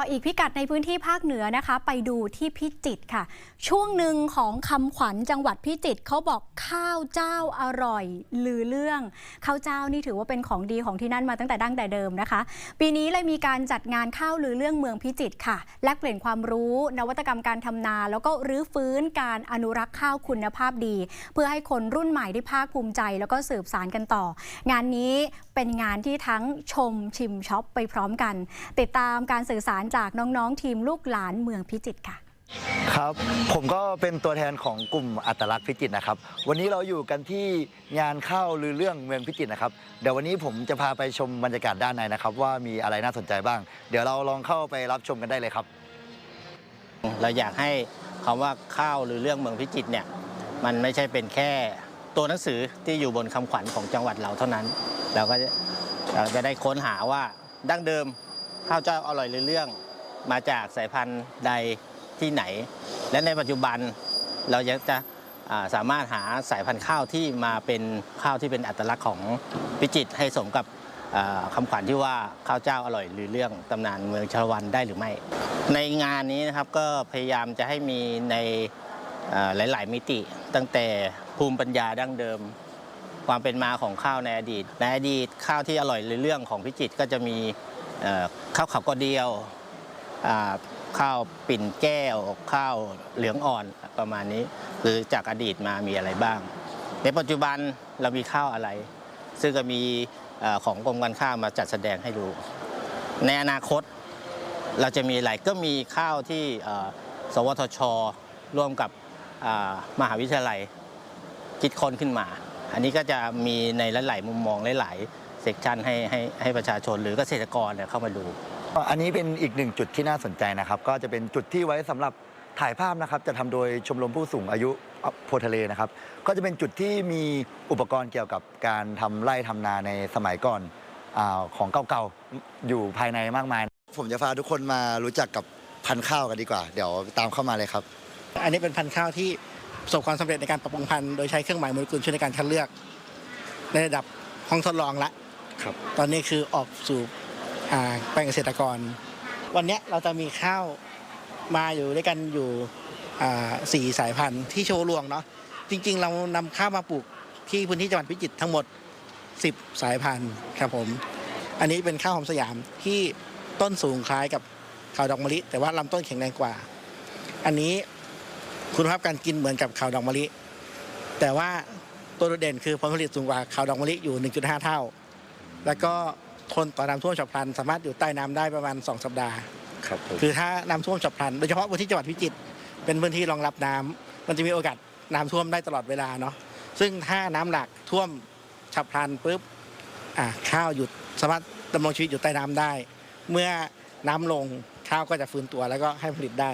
ต่ออีกพิกัดในพื้นที่ภาคเหนือนะคะ ไปดูที่พิจิตรค่ะ ช่วงหนึ่งของคำขวัญจังหวัดพิจิตรเขาบอกข้าวเจ้าอร่อย ลือเรื่องข้าวเจ้านี่ถือว่าเป็นของดีของที่นั่นมาตั้งแต่ดั้งแต่เดิมนะคะ ปีนี้เลยมีการจัดงานข้าวลือเรื่องเมืองพิจิตรค่ะแลกเปลี่ยนความรู้ นวัตกรรมการทำนา แล้วก็รื้อฟื้นการอนุรักษ์ข้าวคุณภาพดี เพื่อให้คนรุ่นใหม่ได้ภาคภูมิใจ แล้วก็สืบสารกันต่อ งานนี้เป็นงานที่ทั้งชมชิมช็อปไปพร้อมกัน ติดตามการสื่อสารจากน้องๆทีมลูกหลานเมืองพิจิตรค่ะ ครับ ผมก็เป็นตัวแทนของกลุ่มอัตลักษณ์พิจิตรนะครับ วันนี้เราอยู่กันที่งานข้าวลือเรื่องเมืองพิจิตรนะครับ เดี๋ยววันนี้ผมจะพาไปชมบรรยากาศด้านในนะครับ ว่ามีอะไรน่าสนใจบ้าง เดี๋ยวเราลองเข้าไปรับชมกันได้เลยครับ เราอยากให้คำว่าข้าวหรือเรื่องเมืองพิจิตรเนี่ยมันไม่ใช่เป็นแค่ตัวหนังสือที่อยู่บนคำขวัญของจังหวัดเราเท่านั้น เราก็จะเราจะได้ค้นหาว่าดั้งเดิม ข้าวเจ้าอร่อยหรือเรื่อง มาจากสายพันธุ์ใดที่ไหน และในปัจจุบันเราจะจะสามารถหาสายพันธุ์ข้าวที่มาเป็นข้าวที่เป็นอัตลักษณ์ของพิจิตรให้สมกับอ่าคำขวัญที่ว่าข้าวเจ้าอร่อยหรือเรื่องตำนานเมืองชาลวันได้หรือไม่ ในงานนี้นะครับก็พยายามจะให้มีในหลาย ๆ มิติ ตั้งแต่ภูมิปัญญาดั้งเดิม ความเป็นมาของข้าวในอดีต ในอดีตข้าวที่อร่อยหรือเรื่องของพิจิตรก็จะมี ข้าวขาวกอเดียวข้าวปิ่นแก้ว ข้าวเหลืองอ่อนประมาณนี้ คือจากอดีตมามีอะไรบ้าง ในปัจจุบันเรามีข้าวอะไร ซึ่งก็มีอของกรมการข้าวมาจัดแสดงให้ดู ในอนาคตเราจะมีอะไรก็มีข้าวที่สวทช ร่วมกับมหาวิทยาลัยคิดค้นขึ้นมา อันนี้ก็จะมีในหลาย ๆ มุมมองหลาย ๆ เซกชันให้ให้ให้ประชาชนหรือเกษตรกรเนี่ยเข้ามาดู อันนี้เป็นอีกหนึ่งจุดที่น่าสนใจนะครับ ก็จะเป็นจุดที่ไว้สำหรับถ่ายภาพนะครับ จะทำโดยชมรมผู้สูงอายุโพธิ์ทะเลนะครับ ก็จะเป็นจุดที่มีอุปกรณ์เกี่ยวกับการทำไร่ทำนาในสมัยก่อนอาของเก่าๆอยู่ภายในมากมาย ผมจะพาทุกคนมารู้จักกับพันธุ์ข้าวกันดีกว่า เดี๋ยวตามเข้ามาเลยครับ อันนี้เป็นพันธุ์ข้าวที่ประสบความสำเร็จในการปรับปรุงพันธุ์โดยใช้เครื่องหมายโมเลกุลช่วยในการคัดเลือก ในระดับห้องทดลองละ ครับ ตอนนี้คือออกสู่อ่าแปลงเกษตรกร วันเนี้ยเราจะมีข้าวมาอยู่ด้วยกันอยู่อ่าสี่สายพันธุ์ที่โชว์รวงเนาะจริง ๆ เรานำข้าวมาปลูกที่พื้นที่จังหวัดพิจิตรทั้งหมด 10 สายพันธุ์ครับผม อันนี้เป็นข้าวหอมสยามที่ต้นสูงคล้ายกับข้าวดอกมะลิ แต่ว่าลำต้นแข็งแรงกว่า อันนี้คุณภาพการกินเหมือนกับข้าวดอกมะลิ แต่ว่าตัวโดดเด่นคือผลผลิตสูงกว่าข้าวดอกมะลิอยู่ 1.5 เท่า แล้วก็ทนต่อน้ำท่วมฉับพลัน สามารถอยู่ใต้น้ำได้ประมาณ 2 สัปดาห์ ครับผมคือถ้าน้ำท่วมฉับพลัน โดยเฉพาะพื้นที่จังหวัดพิจิตรเป็นพื้นที่รองรับน้ำมันจะมีโอกาสน้ำท่วมได้ตลอดเวลาเนาะซึ่งถ้าน้ำหลากท่วมฉับพลันปุ๊บอ่าข้าวหยุดสามารถดำรงชีวิตอยู่ใต้น้ำได้ เมื่อน้ำลงข้าวก็จะฟื้นตัวแล้วก็ให้ผลิตได้